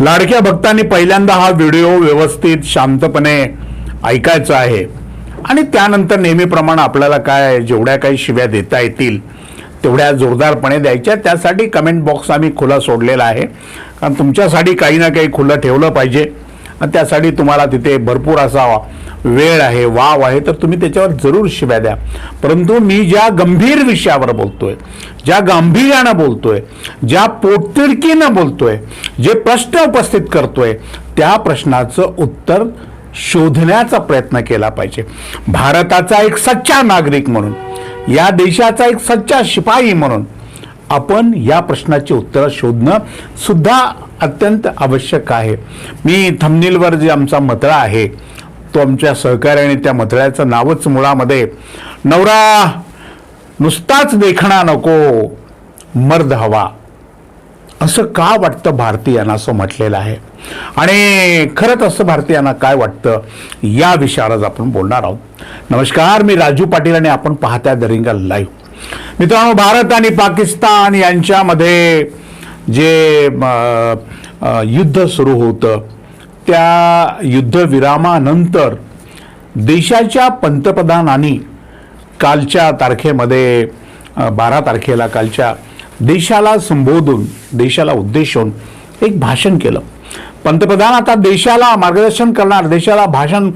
लाडक्या भक्तांनी पहिल्यांदा हा व्हिडिओ व्यवस्थित शांतपणे ऐकायचा आहे. आणि त्यानंतर नेहमीप्रमाणे आपल्याला काय जेवढ्या काही शिव्या देता येतील तेवढ्या जोरदारपणे द्यायच्या. त्यासाठी कमेंट बॉक्स आम्ही खुला सोडलेला आहे. कारण तुमच्यासाठी काही ना काही खुलं ठेवलं पाहिजे. आणि त्यासाठी तुम्हाला तिथे भरपूर असा वेळ आहे वाव आहे तर तुम्ही त्याच्यावर जरूर शिव्या द्या. परंतु मी ज्या गंभीर विषयावर बोलतोय ज्या गांभीर्यानं बोलतोय ज्या पोटतिडकीनं बोलतोय जे प्रश्न उपस्थित करतोय त्या प्रश्नाचं उत्तर शोधण्याचा प्रयत्न केला पाहिजे. भारताचा एक सच्चा नागरिक म्हणून या देशाचा एक सच्चा शिपाई म्हणून आपण या प्रश्नाची उत्तरं शोधणं सुद्धा अत्यंत आवश्यक आहे. मी थमनीलवर जे आमचा मतळा आहे तो आमच्या सहकार्याने त्या मथळ्याचं नावच मुळामध्ये नवरा नुसताच देखणा नको मर्द हवा. असं का वाटतं भारतीयांना असं म्हटलेलं आहे? आणि खरंच असं भारतीयांना काय वाटतं? या विषयावर आज आपण बोलणार आहोत. नमस्कार मी राजू पाटील आणि आपण पाहत्या दरिंगा लाईव्ह. मित्रांनो भारत आणि पाकिस्तान यांच्यामध्ये जे युद्ध सुरू होतं त्या युद्धविरामानंतर देशाच्या पंतप्रधानांनी कालच्या तारखेमध्ये बारा तारखेला कालच्या देशाला संबोधून देशाला उद्देशून एक भाषण केलं. पंतप्रधान आता देशाला मार्गदर्शन करणार देशाला भाषण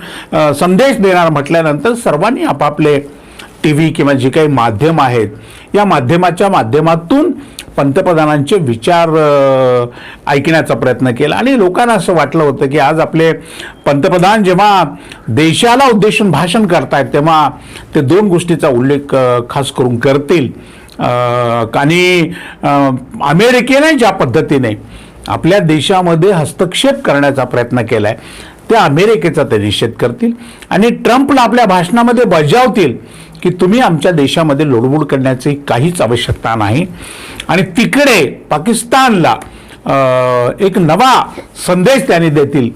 संदेश देणार म्हटल्यानंतर सर्वांनी आपापले टी व्ही किंवा जे काही माध्यम आहेत या माध्यमाच्या माध्यमातून पंतप्रधानांचे विचार ऐकण्याचा प्रयत्न केला. आणि लोकांना असं वाटलं होतं की आज आपले पंतप्रधान जेव्हा देशाला उद्देशून भाषण करतायत तेव्हा ते दोन गोष्टीचा उल्लेख खास करून करतील. आणि अमेरिकेने ज्या पद्धतीने आपल्या देशामध्ये हस्तक्षेप करण्याचा प्रयत्न केला आहे त्या अमेरिकेचा ते निषेध करतील. आणि ट्रम्पला आपल्या भाषणामध्ये बजावतील. की तुम्ही आमच्या देशामध्ये लोडबोड करण्याची काहीच आवश्यकता नाही. आणि तिकडे पाकिस्तानला एक नवा संदेश त्यांनी देतील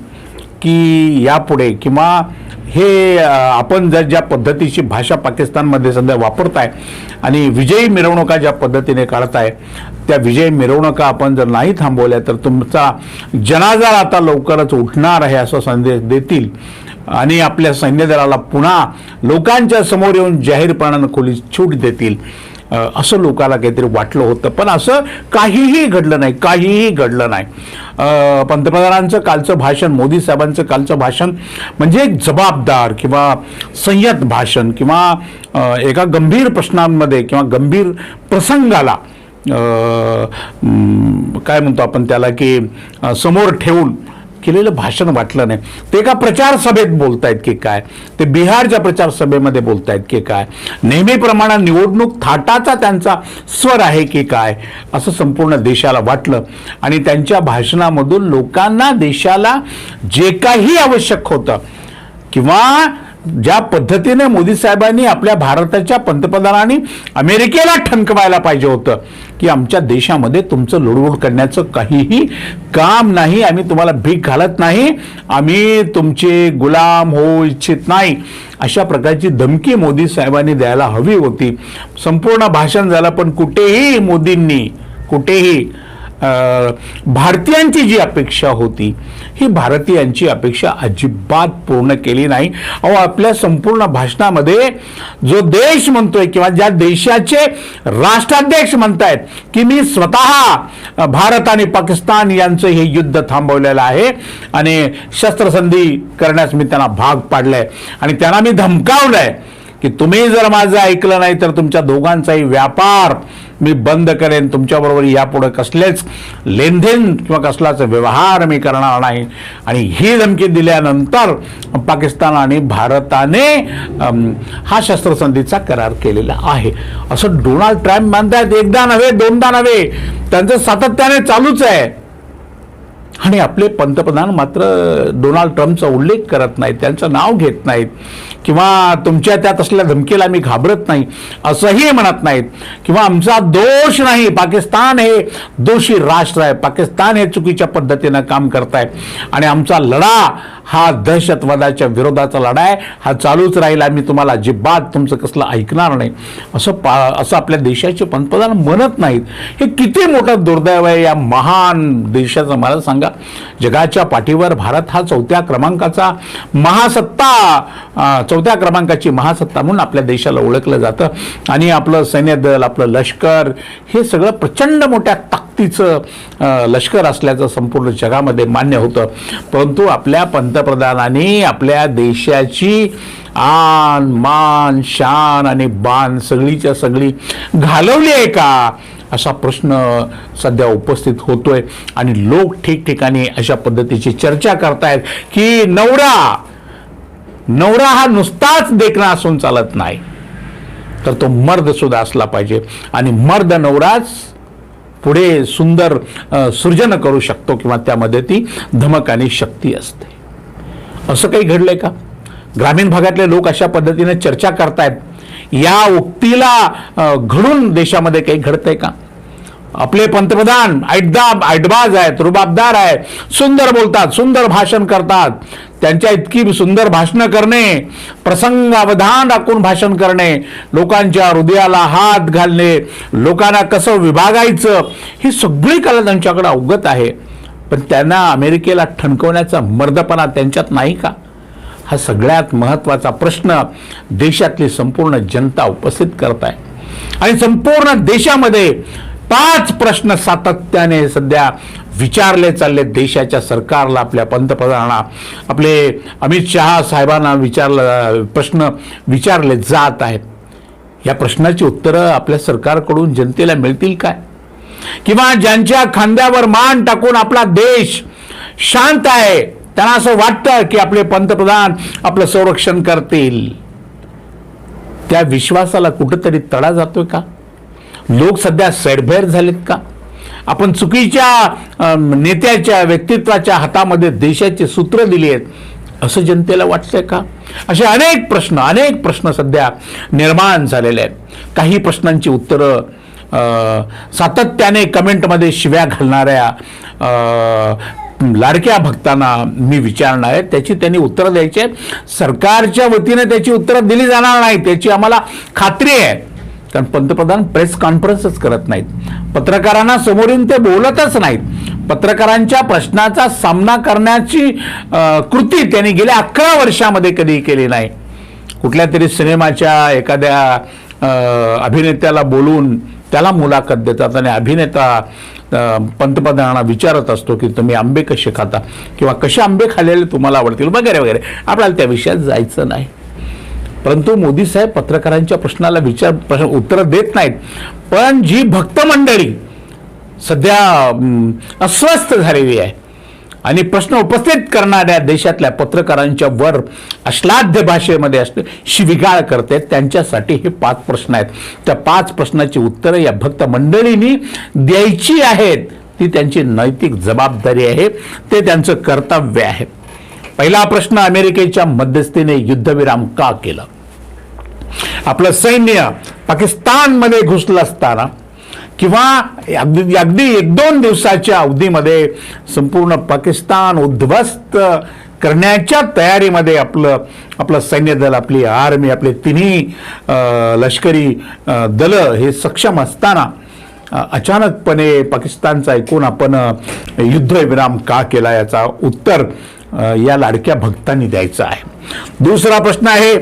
की यापुढे किंवा हे आपण जर ज्या पद्धतीची भाषा पाकिस्तानमध्ये सध्या आहे आणि विजयी मिरवणुका ज्या पद्धतीने काढत आहे त्या विजयी मिरवणुका आपण जर नाही थांबवल्या तर तुमचा जनाजा आता लवकरच उठणार आहे असा संदेश देतील. आणि आपल्या सैन्यदलाला पुन्हा लोकांच्या समोर येऊन जाहीरपणानं खोली छूट देतील. असं लोकाला काहीतरी वाटलं होतं. पण असं काहीही घडलं नाही काहीही घडलं नाही. पंतप्रधानांचं कालचं भाषण मोदी साहेबांचं कालचं भाषण म्हणजे एक जबाबदार किंवा संयत भाषण किंवा एका गंभीर प्रश्नांमध्ये किंवा गंभीर प्रसंगाला काय म्हणतो आपण त्याला की समोर ठेवून केलेलं भाषण वाटलं नाही. ते एका प्रचार सभेत बोलतायत की काय? ते बिहारच्या प्रचार सभेमध्ये बोलतायत की काय? नेहमीप्रमाणे निवडणूक थाटाचा त्यांचा स्वर आहे की काय? असं संपूर्ण देशाला वाटलं. आणि त्यांच्या भाषणामधून लोकांना देशाला जे काही आवश्यक होतं किंवा ज्या पद्धतीने मोदी साहेबांनी आपल्या भारताच्या पंतप्रधानांनी अमेरिकेला ठणकवायला पाहिजे होतं की आमच्या देशामध्ये तुमचं लोडवोड करण्याचं काहीही काम नाही आम्ही तुम्हाला भीक घालत नाही आम्ही तुमचे गुलाम होऊ इच्छित नाही. अशा प्रकारची धमकी मोदी साहेबांनी द्यायला हवी होती. संपूर्ण भाषण झालं पण कुठेही मोदींनी कुठेही भारतीयांची जी अपेक्षा होती ही भारतीयांची अपेक्षा अजिबात पूर्ण केली नाही. अहो आपल्या संपूर्ण भाषणामध्ये जो देश म्हणतोय किंवा ज्या देशाचे राष्ट्राध्यक्ष म्हणतायत की मी स्वतः भारत आणि पाकिस्तान यांचं हे युद्ध थांबवलेलं आहे आणि शस्त्रसंधी करण्यास मी त्यांना भाग पाडलाय आणि त्यांना मी धमकावलंय. की तुम्ही जर माझं ऐकलं नाही तर तुमच्या दोघांचाही व्यापार मी बंद करेन. तुमच्याबरोबर यापुढे कसलेच लेनदेन किंवा कसलाच व्यवहार मी करणार नाही. आणि ही धमकी दिल्यानंतर पाकिस्तान आणि भारताने हा शस्त्रसंधीचा करार केलेला आहे. असं डोनाल्ड ट्रम्प म्हणतायत एकदा नव्हे दोनदा नव्हे. त्यांचं सातत्याने चालूच आहे. आणि आपले पंतप्रधान मात्र डोनाल्ड ट्रम्पचा उल्लेख करत नाहीत त्यांचं नाव घेत नाहीत किंवा तुमच्या त्यात असलेल्या धमकीला मी घाबरत नाही असंही म्हणत नाहीत किंवा आमचा दोष नाही पाकिस्तान हे दोषी राष्ट्र आहे पाकिस्तान हे चुकीच्या पद्धतीनं काम करताय आणि आमचा लढा हा दहशतवादाच्या विरोधाचा लढा आहे हा चालूच राहील आम्ही तुम्हाला अजिबात तुमचं कसलं ऐकणार नाही असं पा असं आपल्या देशाचे पंतप्रधान म्हणत नाहीत. हे किती मोठं दुर्दैव आहे या महान देशाचं मला सांग. सांगा. जगाच्या पाठीवर भारत हा चौथ्या क्रमांकाचा महासत्ता चौथ्या क्रमांकाची महासत्ता म्हणून आपल्या देशाला ओळखलं जातं. आणि आपलं सैन्य दल आपलं लष्कर हे सगळं प्रचंड मोठ्या ताकदीचं लष्कर असल्याचं संपूर्ण जगामध्ये मान्य होतं. परंतु आपल्या पंतप्रधानांनी आपल्या देशाची आन मान शान आणि बाण सगळीच्या सगळी घालवली आहे का? असा प्रश्न सध्या उपस्थित होतोय. आणि लोक ठिकठिकाणी अशा पद्धतीची चर्चा करतायत की नवरा नवरा हा नुसताच देखणा असून चालत नाही. तर तो मर्द सुद्धा असला पाहिजे. आणि मर्द नवराच पुढे सुंदर सृजन करू शकतो किंवा त्यामध्ये ती धमक आणि शक्ती असते. असं काही घडलंय का? ग्रामीण भागातले लोक अशा पद्धतीने चर्चा करतायत. या उक्तीला घडून देशामध्ये काही घडतंय का? आपले पंतप्रधान ऐटदाब ऐटबाज आहेत रुबाबदार आहेत सुंदर बोलतात सुंदर भाषण करतात. त्यांच्या इतकी सुंदर भाषणं करणे प्रसंगावधान राखून भाषण करणे लोकांच्या हृदयाला हात घालणे लोकांना कसं विभागायचं ही सगळी कला त्यांच्याकडे अवगत आहे. पण त्यांना अमेरिकेला ठणकवण्याचा मर्दपणा त्यांच्यात नाही का? हा सगळ्यात महत्त्वाचा प्रश्न देशातली संपूर्ण जनता उपस्थित करत आहे. आणि संपूर्ण देशामध्ये पाच प्रश्न सातत्याने सध्या विचारले चालले देशाच्या सरकारला आपल्या पंतप्रधानांना. आपले अमित शहा साहेबांना विचारलं प्रश्न विचारले जात आहेत. या प्रश्नाची उत्तरं आपल्या सरकारकडून जनतेला मिळतील काय? किंवा ज्यांच्या खांद्यावर मान टाकून आपला देश शांत आहे त्यांना असं वाटतं की आपले पंतप्रधान आपलं संरक्षण करतील. त्या विश्वासाला कुठंतरी तडा जातोय का? लोक सध्या सैडभैर झालेत का? आपण चुकीच्या नेत्याच्या व्यक्तित्वाच्या हातामध्ये देशाची सूत्र दिली आहेत. असं जनतेला वाटतंय का? असे अनेक प्रश्न अनेक प्रश्न सध्या निर्माण झालेले आहेत. काही प्रश्नांची उत्तरं सातत्याने कमेंटमध्ये शिव्या घालणाऱ्या लाडक्या भक्तांना मी विचारणार आहे त्याची त्यांनी उत्तरं द्यायची आहेत. सरकारच्या वतीने त्याची उत्तरं दिली जाणार नाही त्याची आम्हाला खात्री आहे. कारण पंतप्रधान प्रेस कॉन्फरन्सच करत नाहीत. पत्रकारांना समोर येऊन ते बोलतच नाहीत. पत्रकारांच्या प्रश्नाचा सामना करण्याची कृती त्यांनी गेल्या अकरा वर्षामध्ये कधी केली नाही. कुठल्या तरी सिनेमाच्या एखाद्या अभिनेत्याला बोलून त्याला मुलाखत देतात आणि अभिनेता पंतप्रधानांना विचारत असतो की तुम्ही आंबे कसे खाता किंवा कसे आंबे खाल्लेले तुम्हाला आवडतील वगैरे वगैरे. आपल्याला त्या विषयात जायचं नाही. परंतु मोदी साहेब पत्रकारांच्या प्रश्नाला विचार प्रश्न उत्तरं देत नाहीत. पण जी भक्त मंडळी सध्या अस्वस्थ झालेली आहे आणि प्रश्न उपस्थित करणाऱ्या देशातल्या पत्रकारांच्या वर अश्लाध्य भाषेमध्ये असते शिविगाळ करते त्यांच्यासाठी हे पाच प्रश्न आहेत. त्या पाच प्रश्नाची उत्तरं या भक्त मंडळींनी द्यायची आहेत. ती त्यांची नैतिक जबाबदारी आहे. ते त्यांचं कर्तव्य आहे. पहिला प्रश्न अमेरिकेच्या मध्यस्थीने युद्धविराम का केलं? आपलं सैन्य पाकिस्तानमध्ये घुसलं असताना किंवा अगदी अगदी एक दोन दिवसाच्या अवधीमध्ये संपूर्ण पाकिस्तान उद्ध्वस्त करण्याच्या तयारीमध्ये आपलं आपलं सैन्य दल आपली आर्मी आपले तिन्ही लष्करी दलं हे सक्षम असताना अचानकपणे पाकिस्तानचा ऐकून आपण युद्धविराम का केला याचा उत्तर या लाडक्या भक्तांनी द्यायचं आहे. दुसरा प्रश्न आहे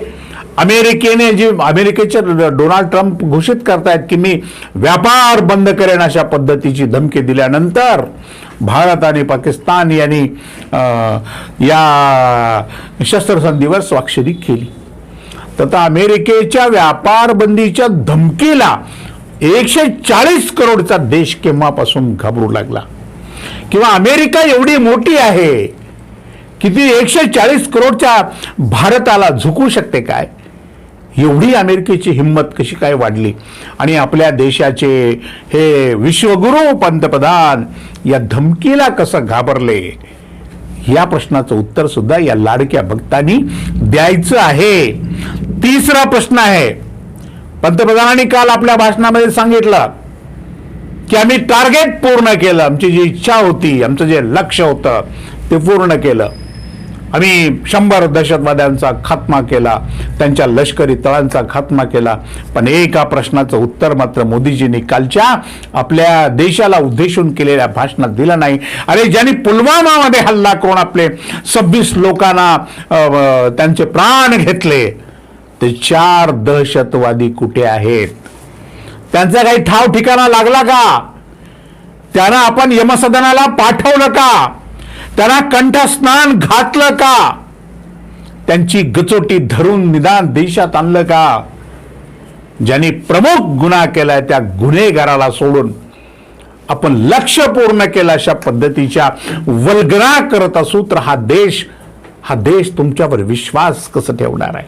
अमेरिकेने जी अमेरिकेचे डोनाल्ड ट्रम्प घोषित करतायत की मी व्यापार बंद करेन अशा पद्धतीची धमकी दिल्यानंतर भारत आणि पाकिस्तान यांनी या शस्त्रसंधीवर स्वाक्षरी केली. तथा अमेरिकेच्या व्यापार बंदीच्या धमकीला एकशे चाळीस करोडचा देश केव्हापासून घाबरू लागला? किंवा अमेरिका एवढी मोठी आहे की ती एकशे चाळीस करोडच्या भारताला झुकू शकते काय? एवढी अमेरिकेची हिंमत कशी काय वाढली? आणि आपल्या देशाचे हे विश्वगुरु पंतप्रधान या धमकीला कसं घाबरले? या प्रश्नाचं उत्तर सुद्धा या लाडक्या भक्तांनी द्यायचं आहे. तिसरा प्रश्न आहे. पंतप्रधानांनी काल आपल्या भाषणामध्ये सांगितलं की आम्ही टार्गेट पूर्ण केलं. आमची जी इच्छा होती आमचं जे लक्ष होतं ते पूर्ण केलं. आम्ही शंभर दहशतवाद्यांचा खात्मा केला त्यांच्या लष्करी तळांचा खात्मा केला पण एका प्रश्नाचं उत्तर मात्र मोदीजींनी कालच्या आपल्या देशाला उद्देशून केलेल्या भाषणात दिलं नाही. अरे ज्यांनी पुलवामामध्ये हल्ला करून आपले सव्वीस लोकांना त्यांचे प्राण घेतले ते चार दहशतवादी कुठे आहेत? त्यांचा काही ठाव ठिकाणा लागला का? त्यांना आपण यमसदनाला पाठवलं का त्यांना कंठस्नान घातलं का? त्यांची गचोटी धरून निदान देशात आणलं का? ज्यांनी प्रमुख गुन्हा केलाय त्या गुन्हेगाराला सोडून आपण लक्ष पूर्ण केलं अशा पद्धतीच्या वल्गना करत असू तर हा देश हा देश तुमच्यावर विश्वास कसं ठेवणार आहे?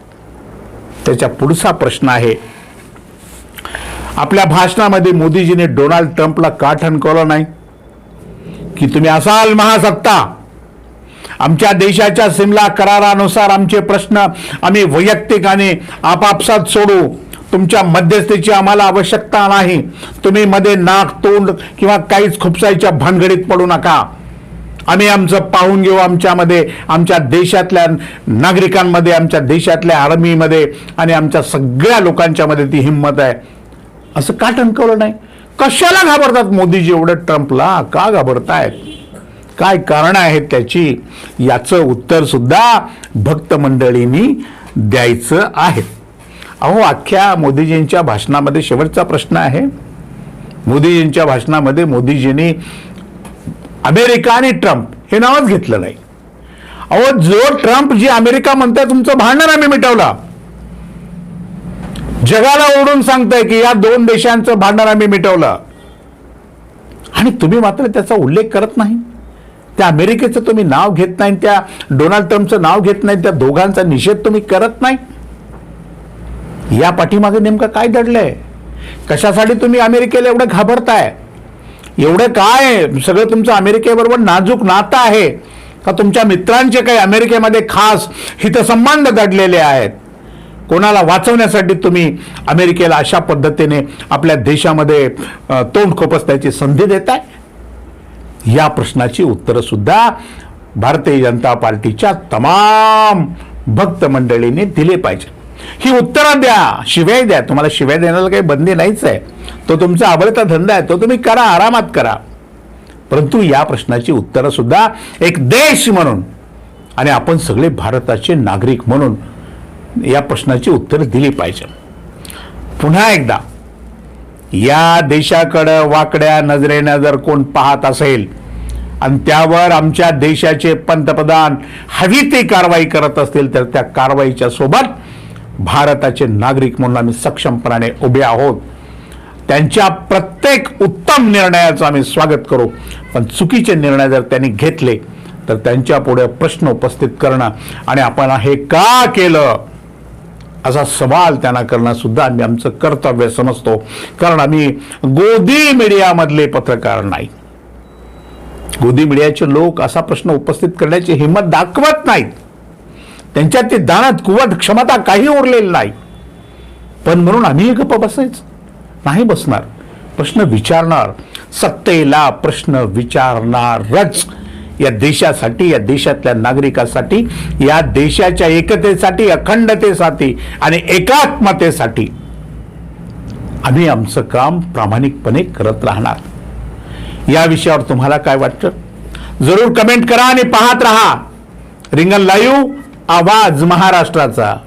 त्याच्या पुढचा प्रश्न आहे आपल्या भाषणामध्ये मोदीजीने डोनाल्ड ट्रम्पला का ठणकवलं नाही की तुम्ही असाल महासत्ता. आमच्या देशाच्या सिमला करारानुसार आमचे प्रश्न आम्ही वैयक्तिक आणि आपापसात सोडू. तुमच्या मध्यस्थीची आम्हाला आवश्यकता नाही. तुम्ही मध्ये नाक तोंड किंवा काहीच खुपसायच्या भानगडीत पडू नका. आम्ही आमचं पाहून घेऊ आमच्यामध्ये आमच्या देशातल्या नागरिकांमध्ये आमच्या देशातल्या आर्मीमध्ये आणि आमच्या सगळ्या लोकांच्यामध्ये ती हिंमत आहे. असं का टणकवलं नाही? कशाला घाबरतात मोदीजी? एवढं ट्रम्पला का घाबरतायत? काय कारण आहेत त्याची याचं उत्तर सुद्धा भक्त मंडळींनी द्यायचं आहे. अहो अख्ख्या मोदीजींच्या भाषणामध्ये शेवटचा प्रश्न आहे. मोदीजींच्या भाषणामध्ये मोदीजींनी अमेरिका आणि ट्रम्प हे नावच घेतलं नाही. अहो जो ट्रम्प जी अमेरिका म्हणताय तुमचं भांडण आम्ही मिटवला. जगाला ओढून सांगताय की या दोन देशांचं भांडण आम्ही मिटवलं. आणि तुम्ही मात्र त्याचा उल्लेख करत नाही. त्या अमेरिकेचं तुम्ही नाव घेत नाही त्या डोनाल्ड ट्रम्पचं नाव घेत नाही त्या दोघांचा निषेध तुम्ही करत नाही. या पाठीमागे नेमकं काय दडलंय कशासाठी तुम्ही अमेरिकेला एवढं घाबरताय? एवढं काय? सगळं तुमचं अमेरिकेबरोबर नाजूक नातं आहे. का तुमच्या मित्रांचे काही अमेरिकेमध्ये खास हितसंबंध दडलेले आहेत? कोणाला वाचवण्यासाठी तुम्ही अमेरिकेला अशा पद्धतीने आपल्या देशामध्ये तोंड खोपसण्याची संधी देताय? या प्रश्नाची उत्तरं सुद्धा भारतीय जनता पार्टीच्या तमाम भक्त मंडळींनी दिले पाहिजे. ही उत्तरं द्या शिव्या द्या. तुम्हाला शिव्या देण्याला काही बंदी नाहीच आहे. तो तुमचा आवडता धंदा आहे तो तुम्ही करा आरामात करा. परंतु या प्रश्नाची उत्तरं सुद्धा एक देश म्हणून आणि आपण सगळे भारताचे नागरिक म्हणून या प्रश्नाची उत्तरं दिली पाहिजे. पुन्हा एकदा या देशाकडं वाकड्या नजरेनं जर कोण पाहत असेल आणि त्यावर आमच्या देशाचे पंतप्रधान हवी ती कारवाई करत असतील तर त्या कारवाईच्या सोबत भारताचे नागरिक म्हणून आम्ही सक्षमपणाने उभे आहोत. त्यांच्या प्रत्येक उत्तम निर्णयाचं आम्ही स्वागत करू. पण चुकीचे निर्णय जर त्यांनी घेतले तर त्यांच्या पुढे प्रश्न उपस्थित करणं आणि आपण हे का केलं असा सवाल त्यांना करणं सुद्धा आम्ही आमचं कर्तव्य समजतो. कारण आम्ही गोदी मीडियामधले पत्रकार नाही. गोदी मीडियाचे लोक असा प्रश्न उपस्थित करण्याची हिंमत दाखवत नाहीत. त्यांच्यात ते दानात कुवत क्षमता काही उरलेली नाही. पण म्हणून आम्ही गप्प बसायच. नाही बसणार. प्रश्न विचारणार. सत्तेला प्रश्न विचारणारच. या देशासाठी या देशातल्या नागरिकासाठी या देशाच्या एकतेसाठी अखंडतेसाठी आणि एकात्मतेसाठी आम्ही आमचं काम प्रामाणिकपणे करत राहणार. या विषयावर तुम्हाला काय वाटतं? जरूर कमेंट करा आणि पाहत राहा. रिंगण लाईव्ह आवाज महाराष्ट्राचा.